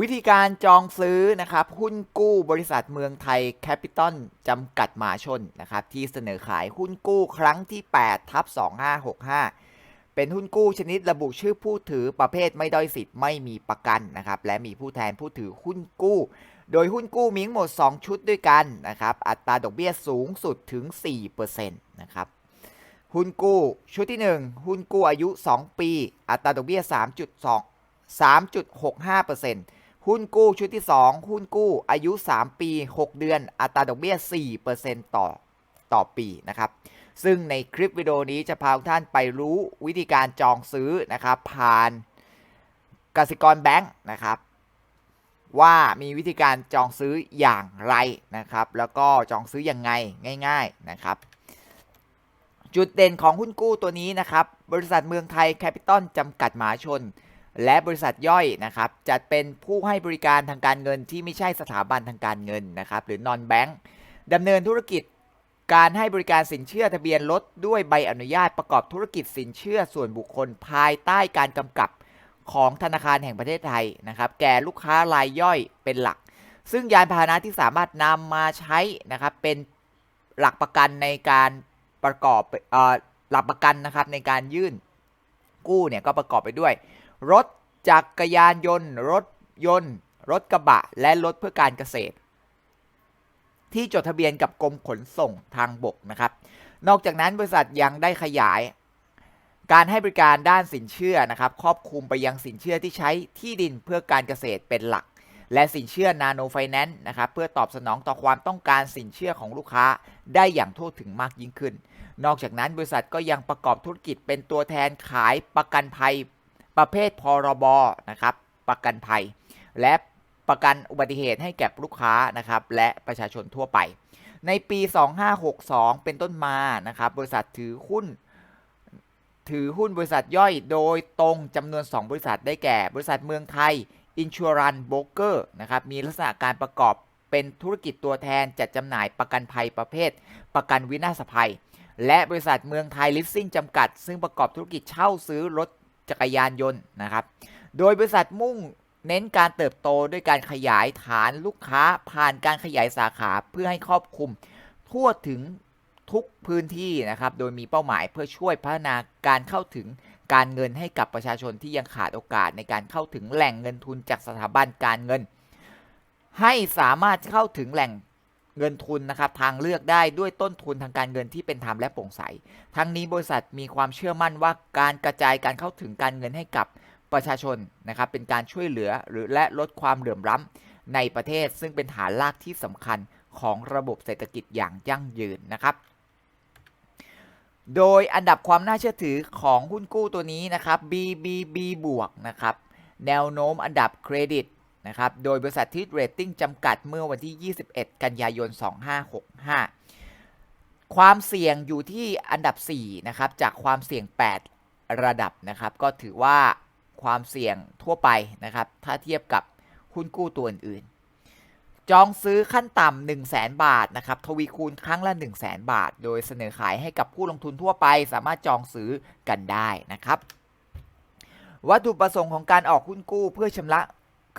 วิธีการจองซื้อนะครับ หุ้นกู้บริษัทเมืองไทยแคปิตอลจำกัดมหาชนนะครับ ที่เสนอขายหุ้นกู้ครั้งที่ 8 ทับ 2565 เป็นหุ้นกู้ชนิดระบุชื่อผู้ถือประเภทไม่ด้อยสิทธิ์ไม่มีประกันนะครับ และมีผู้แทนผู้ถือหุ้นกู้ โดยหุ้นกู้มีทั้งหมด 2 ชุดด้วยกันนะครับ อัตราดอกเบี้ยสูงสุดถึง 4%นะครับหุ้นกู้ชุดที่ 1 หุ้นกู้อายุ 2 ปี อัตราดอกเบี้ย 3.2 3.65% หุ้นกู้ชุดที่ 2 หุ้นกู้อายุ 3 ปี 6 เดือน อัตราดอกเบี้ย 4%ต่อต่อปีนะครับ ซึ่งในคลิปวิดีโอนี้จะพาทุกท่านไปรู้วิธีการจองซื้อนะครับ ผ่านกสิกรแบงค์นะครับ ว่ามีวิธีการจองซื้ออย่างไรนะครับ แล้วก็จองซื้อยังไงง่าย ๆนะครับ จุดเด่นของหุ้นกู้ตัวนี้นะครับ บริษัทเมืองไทยแคปิตอลจำกัดมหาชน และบริษัทย่อยนะครับจัดเป็นผู้ให้บริการทางการเงินที่ไม่ใช่สถาบันทางการเงินนะครับหรือนอนแบงค์ดำเนินธุรกิจการให้บริการสินเชื่อทะเบียนรถด้วยใบอนุญาตประกอบธุรกิจสินเชื่อส่วนบุคคลภายใต้การกำกับของธนาคารแห่งประเทศไทยนะครับ แก่ลูกค้ารายย่อยเป็นหลัก ซึ่งยานพาหนะที่สามารถนำมาใช้นะครับเป็นหลักประกันในการประกอบออหลักประกันนะครับในการยื่นกู้เนี่ยก็ประกอบไปด้วย รถจักรยานยนต์ รถยนต์ รถกระบะ และรถเพื่อการเกษตร ที่จดทะเบียนกับกรมขนส่งทางบกนะครับ นอกจากนั้นบริษัทยังได้ขยาย การให้บริการด้านสินเชื่อนะครับ ครอบคลุมไปยังสินเชื่อที่ใช้ที่ดินเพื่อการเกษตรเป็นหลัก และสินเชื่อนาโนไฟแนนซ์นะครับเพื่อตอบสนองต่อความต้องการสินเชื่อของลูกค้าได้อย่างทั่วถึงมากยิ่งขึ้น นอกจากนั้นบริษัทก็ยังประกอบธุรกิจเป็นตัวแทนขายประกันภัย ประเภทพรบนะครับประกันภัย และประกันอุบัติเหตุให้แก่ลูกค้านะครับและประชาชนทั่วไป ในปี 2562 เป็นต้นมานะครับบริษัทถือหุ้น ถือหุ้นบริษัทย่อยโดยตรงจำนวน 2 บริษัทได้แก่ บริษัทเมืองไทย Insurance Broker นะครับมีลักษณะการประกอบเป็นธุรกิจตัวแทนจัดจำหน่ายประกันภัยประเภท ประกันวินาศภัย และบริษัทเมืองไทยลิสซิ่งจำกัด ซึ่งประกอบธุรกิจเช่าซื้อรถ จักรยานยนต์นะครับ โดยบริษัทมุ่งเน้นการเติบโตด้วยการขยายฐานลูกค้าผ่านการขยายสาขาเพื่อให้ครอบคลุม ทั่วถึงทุกพื้นที่นะครับ โดยมีเป้าหมายเพื่อช่วยพัฒนาการเข้าถึงการเงินให้กับประชาชนที่ยังขาดโอกาสในการเข้าถึงแหล่งเงินทุนจากสถาบันการเงิน ให้สามารถเข้าถึงแหล่ง เงินทุนนะครับทางเลือกได้ด้วยต้นทุนทางการเงินที่เป็นธรรมและโปร่งใส ทั้งนี้บริษัทมีความเชื่อมั่นว่าการกระจายการเข้าถึงการเงินให้กับประชาชนนะครับเป็นการช่วยเหลือหรือและลดความเหลื่อมล้ำในประเทศ ซึ่งเป็นฐานรากที่สำคัญของระบบเศรษฐกิจอย่างยั่งยืนนะครับ โดยอันดับความน่าเชื่อถือของหุ้นกู้ตัวนี้นะครับ BBB บวกนะครับแนวโน้มอันดับเครดิต นะครับ โดยบริษัทที่เรตติ้งจำกัดเมื่อวันที่ 21 กันยายน 2565 ความเสี่ยงอยู่ที่อันดับ 4 นะครับ จากความเสี่ยง 8 ระดับนะครับ ก็ถือว่าความเสี่ยงทั่วไปนะครับ ถ้าเทียบกับหุ้นกู้ตัวอื่นๆ จองซื้อขั้นต่ำ1 0 0 0 0แบาทนะครับ ทวีคูณครั้งละ 1 0 0 0 0แบาท โดยเสนอขายให้กับผู้ลงทุนทั่วไป สามารถจองซื้อกันได้นะครับ วัตถุประสงค์ของการออกหุ้นกู้เพื่อชำระ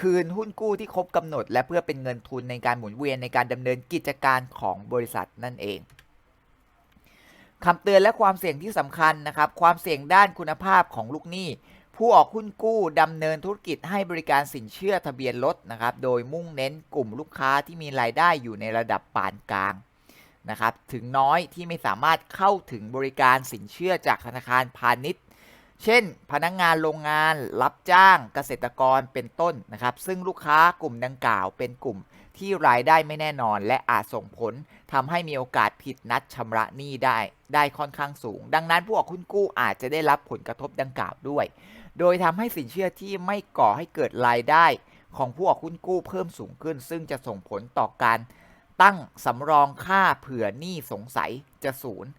คืนหุ้นกู้ที่ครบกำหนด และเพื่อเป็นเงินทุนในการหมุนเวียนในการดำเนินกิจการของบริษัทนั่นเองคำเตือนและความเสี่ยงที่สำคัญนะครับ ความเสี่ยงด้านคุณภาพของลูกหนี้ ผู้ออกหุ้นกู้ดำเนินธุรกิจให้บริการสินเชื่อทะเบียนรถนะครับ โดยมุ่งเน้นกลุ่มลูกค้าที่มีรายได้อยู่ในระดับปานกลางนะครับ ถึงน้อยที่ไม่สามารถเข้าถึงบริการสินเชื่อจากธนาคารพาณิชย์ เช่น พนักงงานโรงงานรับจ้างเกษตรกรเป็นต้นนะครับ ซึ่งลูกค้ากลุ่มดังกล่าวเป็นกลุ่มที่รายได้ไม่แน่นอน และอาจส่งผลทำให้มีโอกาสผิดนัดชำระหนี้ได้ ได้ค่อนข้างสูง ดังนั้นผู้ออกหุ้นกู้อาจจะได้รับผลกระทบดังกล่าวด้วย โดยทำให้สินเชื่อที่ไม่ก่อให้เกิดรายได้ ของผู้ออกหุ้นกู้เพิ่มสูงขึ้น ซึ่งจะส่งผลต่อการ ตั้งสำรองค่าเผื่อหนี้สงสัยจะศูนย์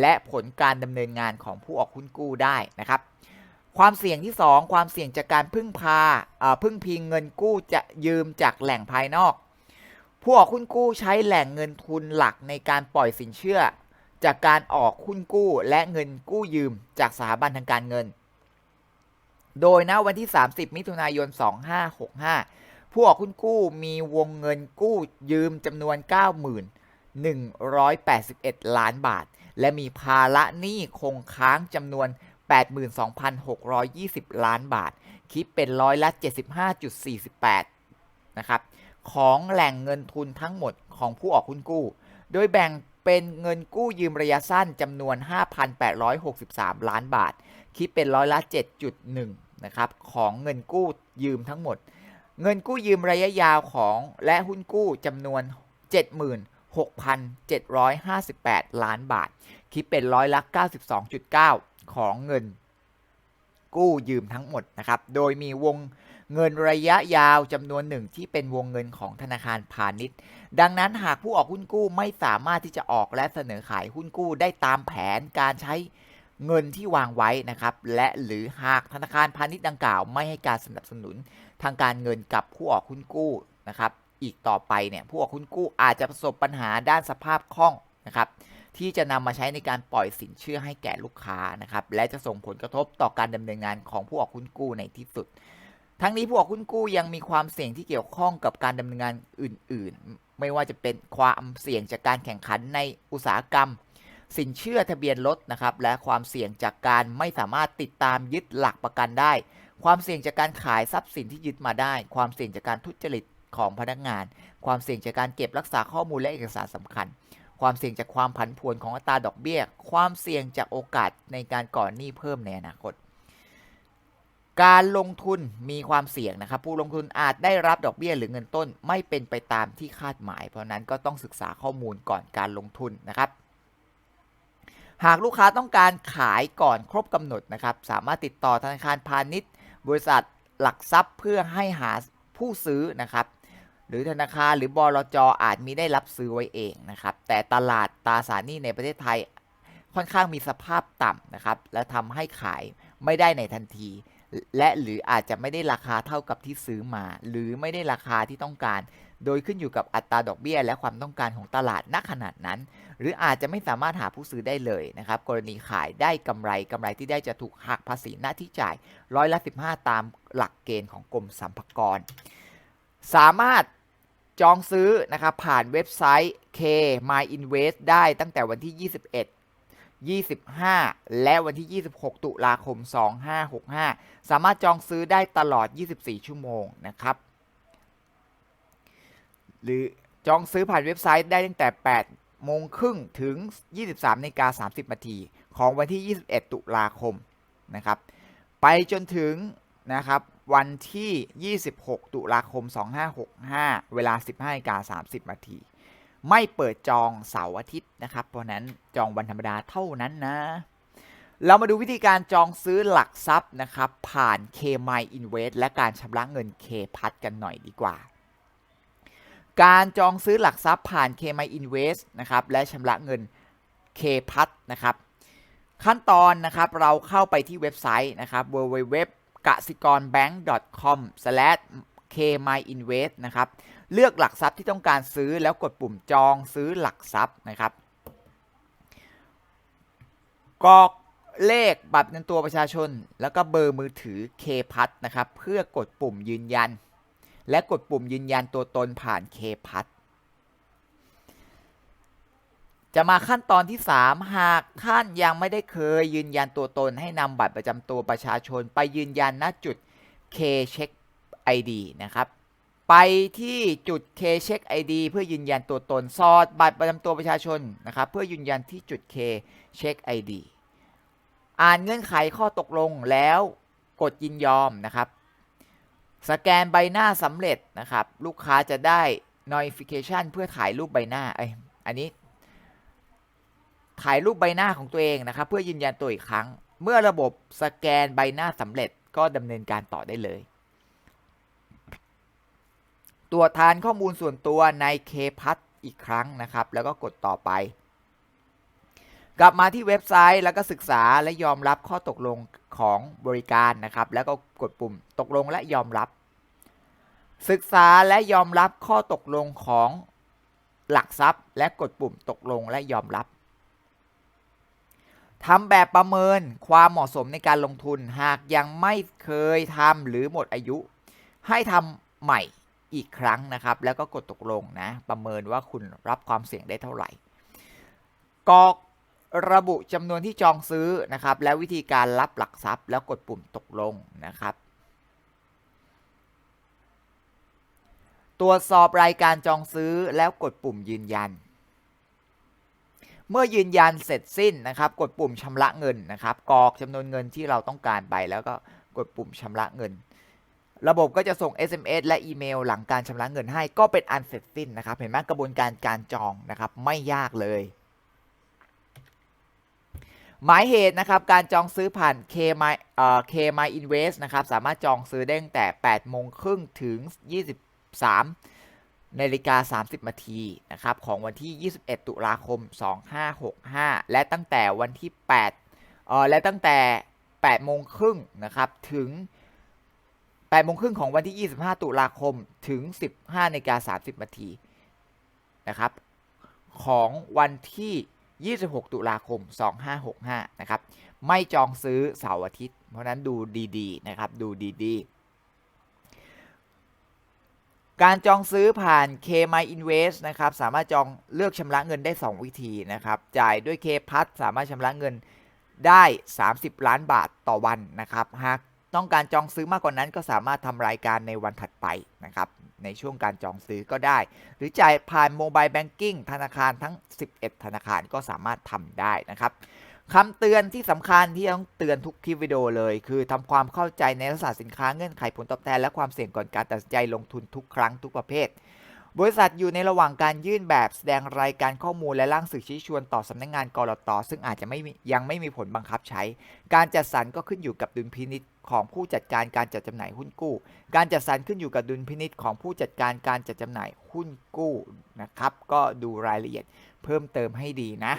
และผลการดำเนินงานของผู้ออกหุ้นกู้ได้นะครับ ความเสี่ยงที่ 2 ความเสี่ยงจากการพึ่งพาพึ่งพิงเงินกู้จะยืมจากแหล่งภายนอก ผู้ออกหุ้นกู้ใช้แหล่งเงินทุนหลักในการปล่อยสินเชื่อ จากการออกหุ้นกู้และเงินกู้ยืมจากสถาบันทางการเงิน โดยณวันที่ 30 มิถุนายน 2565 ผู้ออกหุ้นกู้มีวงเงินกู้ยืมจำนวน9181 ล้านบาท และมีภาระหนี้คงค้างจำนวน 82,620 ล้านบาท คิดเป็นร้อยละ 75.48 นะครับของแหล่งเงินทุนทั้งหมดของผู้ออกหุ้นกู้ โดยแบ่งเป็นเงินกู้ยืมระยะสั้นจำนวน 5,863 ล้านบาท คิดเป็นร้อยละ 7.1 นะครับ ของเงินกู้ยืมทั้งหมด เงินกู้ยืมระยะยาวของและหุ้นกู้จำนวน 76,758 ล้านบาท คิดเป็นร้อยละ 92.9 ของเงินกู้ยืมทั้งหมดนะครับ โดยมีวงเงินระยะยาวจำนวนหนึ่งที่เป็นวงเงินของธนาคารพาณิชย์ ดังนั้นหากผู้ออกหุ้นกู้ไม่สามารถที่จะออกและเสนอขายหุ้นกู้ได้ตามแผนการใช้เงินที่วางไว้นะครับ และหรือหากธนาคารพาณิชย์ดังกล่าว ไม่ให้การสนับสนุน ทางการเงินกับผู้ออกหุ้นกู้นะครับ อีกต่อไปเนี่ยผู้ออกหุ้นกู้อาจจะประสบปัญหาด้านสภาพคล่องนะครับ ที่จะนำมาใช้ในการปล่อยสินเชื่อให้แก่ลูกค้านะครับ และจะส่งผลกระทบต่อการดำเนินงานของผู้ออกหุ้นกู้ในที่สุด ทั้งนี้ผู้ออกหุ้นกู้ยังมีความเสี่ยงที่เกี่ยวข้องกับการดำเนินงานอื่น ๆ ไม่ว่าจะเป็นความเสี่ยงจากการแข่งขันในอุตสาหกรรมสินเชื่อทะเบียนรถนะครับและความเสี่ยงจากการไม่สามารถติดตามยึดหลักประกันได้ ความเสี่ยงจากการขายทรัพย์สินที่ยึดมาได้ ความเสี่ยงจากการทุจริตของพนักงาน ความเสี่ยงจากการเก็บรักษาข้อมูลและเอกสารสำคัญ ความเสี่ยงจากความผันผวนของอัตราดอกเบี้ย ความเสี่ยงจากโอกาสในการก่อนหนี้เพิ่มในอนาคต การลงทุนมีความเสี่ยงนะครับ ผู้ลงทุนอาจได้รับดอกเบี้ยหรือเงินต้นไม่เป็นไปตามที่คาดหมาย เพราะนั้นก็ต้องศึกษาข้อมูลก่อนการลงทุนนะครับหากลูกค้าต้องการขายก่อนครบกำหนดนะครับ สามารถติดต่อธนาคารพาณิชย์ บริษัทหลักทรัพย์เพื่อให้หาผู้ซื้อนะครับ หรือธนาคารหรือบลจอาจมีได้รับซื้อไว้เองนะครับ แต่ตลาดตราสารหนี้ในประเทศไทยค่อนข้างมีสภาพต่ำนะครับ และทำให้ขายไม่ได้ในทันที และหรืออาจจะไม่ได้ราคาเท่ากับที่ซื้อมา หรือไม่ได้ราคาที่ต้องการ โดยขึ้นอยู่กับอัตราดอกเบี้ย และความต้องการของตลาดณขนาดนั้น หรืออาจจะไม่สามารถหาผู้ซื้อได้เลยนะครับ กรณีขายได้กำไรกำไรที่ได้จะถูกหักภาษีหน้าที่จ่ายร้อยละ15 ตามหลักเกณฑ์ของกรมสรรพากร สามารถจองซื้อนะครับผ่านเว็บไซต์ K My Invest ได้ตั้งแต่วันที่ 21 25 และวันที่ 26 ตุลาคม 2565 สามารถจองซื้อได้ตลอด 24 ชั่วโมงนะครับ หรือจองซื้อผ่านเว็บไซต์ได้ตั้งแต่ 8 โมงครึ่งถึง 23นาฬิกา30นาทีของวันที่ 21 ตุลาคมนะครับ ไปจนถึงนะครับวันที่ 26 ตุลาคม 2565 เวลา 15นาฬิกา30นาทีไม่เปิดจองเสาร์อาทิตย์นะครับ เพราะนั้นจองวันธรรมดาเท่านั้นนะ เรามาดูวิธีการจองซื้อหลักทรัพย์นะครับ ผ่าน K My Invest และการชำระเงิน K พัดกันหน่อยดีกว่า การจองซื้อหลักทรัพย์ผ่าน K My Invest นะครับและชำระเงิน K พัดนะครับขั้นตอนนะครับเราเข้าไปที่เว็บไซต์นะครับ www กสิกร bank.com/kmyinvest นะครับเลือกหลักทรัพย์ที่ต้องการซื้อแล้วกดปุ่มจองซื้อหลักทรัพย์นะครับกรอกเลขบัตรประจำตัวประชาชน แล้วก็เบอร์มือถือ K พัทนะครับเพื่อกดปุ่มยืนยัน และกดปุ่มยืนยันตัวตนผ่าน K พัทจะมาขั้นตอนที่ 3 หากท่านยังไม่ได้เคยยืนยันตัวตนให้นำบัตรประจำตัวประชาชน ไปยืนยันณจุด K Check ID นะครับ ไปที่จุด K Check ID เพื่อยืนยันตัวตนสอดบัตรประจำตัวประชาชนนะครับ เพื่อยืนยันที่จุด K Check ID อ่านเงื่อนไขข้อตกลงแล้วกดยินยอมนะครับ สแกนใบหน้าสำเร็จนะครับ ลูกค้าจะได้ notification เพื่อถ่ายรูปใบหน้าไอยอันนี้ ถ่ายรูปใบหน้าของตัวเองนะครับ เพื่อยืนยันตัวอีกครั้ง เมื่อระบบสแกนใบหน้าสำเร็จก็ดำเนินการต่อได้เลยตรวจทานข้อมูลส่วนตัวในเคพัทอีกครั้งนะครับ แล้วก็กดต่อไป กลับมาที่เว็บไซต์แล้วก็ศึกษาและยอมรับข้อตกลงของบริการนะครับ แล้วก็กดปุ่มตกลงและยอมรับ ศึกษาและยอมรับข้อตกลงของหลักทรัพย์ และกดปุ่มตกลงและยอมรับทำแบบประเมินความเหมาะสมในการลงทุนหากยังไม่เคยทำหรือหมดอายุ ให้ทำใหม่อีกครั้งนะครับ แล้วก็กดตกลงนะ ประเมินว่าคุณรับความเสี่ยงได้เท่าไหร่กรอก ระบุจำนวนที่จองซื้อนะครับ และวิธีการรับหลักทรัพย์ แล้วกดปุ่มตกลงนะครับ ตรวจสอบรายการจองซื้อแล้วกดปุ่มยืนยัน เมื่อยืนยันเสร็จสิ้นนะครับ กดปุ่มชำระเงินนะครับกรอกจำนวนเงินที่เราต้องการไป แล้วก็กดปุ่มชำระเงิน ระบบก็จะส่ง SMS และอีเมลหลังการชำระเงินให้ก็เป็นอันเสร็จสิ้นนะครับ เห็นไหมกระบวนการการจองนะครับ ไม่ยากเลย หมายเหตุนะครับการจองซื้อผ่าน K My เอ่อ K My Invest นะครับสามารถจองซื้อได้ตั้งแต่ 8 โมงครึ่งถึง 23นาฬิกา 30นาทีนะครับของวันที่ 21 ตุลาคม 2565 และตั้งแต่วันที่8เอ่อและตั้งแต่ 8 โมงครึ่งนะครับถึง 8 โมงครึ่งของวันที่ 25 ตุลาคมถึง 15นาฬิกา 30นาทีนะครับของวันที่ 26 ตุลาคม 2565 นะครับ ไม่จองซื้อเสาร์อาทิตย์ เพราะนั้นดูดีๆ นะครับ ดูดีๆ การจองซื้อผ่าน K My Invest นะครับ สามารถจองเลือกชำระเงินได้ 2 วิธีนะครับ จ่ายด้วย K p a s สามารถชำระเงินได้ 30 ล้านบาทต่อวันนะครับ หาก ต้องการจองซื้อมากกว่านั้นก็สามารถทำรายการในวันถัดไปนะครับ ในช่วงการจองซื้อก็ได้ หรือจ่ายผ่านโมบายแบงกิ้งธนาคารทั้ง 11 ธนาคารก็สามารถทำได้นะครับคำเตือนที่สำคัญที่ต้องเตือนทุกคลิปวิดีโอเลย คือทำความเข้าใจในลักษณะสินค้าเงื่อนไขผลตอบแทนและความเสี่ยงก่อนการตัดสินใจลงทุนทุกครั้งทุกประเภท บริษัทอยู่ในระหว่างการยื่นแบบแสดงรายการข้อมูลและร่างสื่อชี้ชวนต่อสำนักงานกรตซึ่งอาจจะไม่ยังไม่มีผลบังคับใช้ การจัดสรรก็ขึ้นอยู่กับดุลพินิษของผู้จัดการการจัดจำหน่ายหุ้นกู้ การจัดสรรขึ้นอยู่กับดุลพินิษของผู้จัดการการจัดจำหน่ายหุ้นกู้นะครับ ก็ดูรายละเอียดเพิ่มเติมให้ดีนะ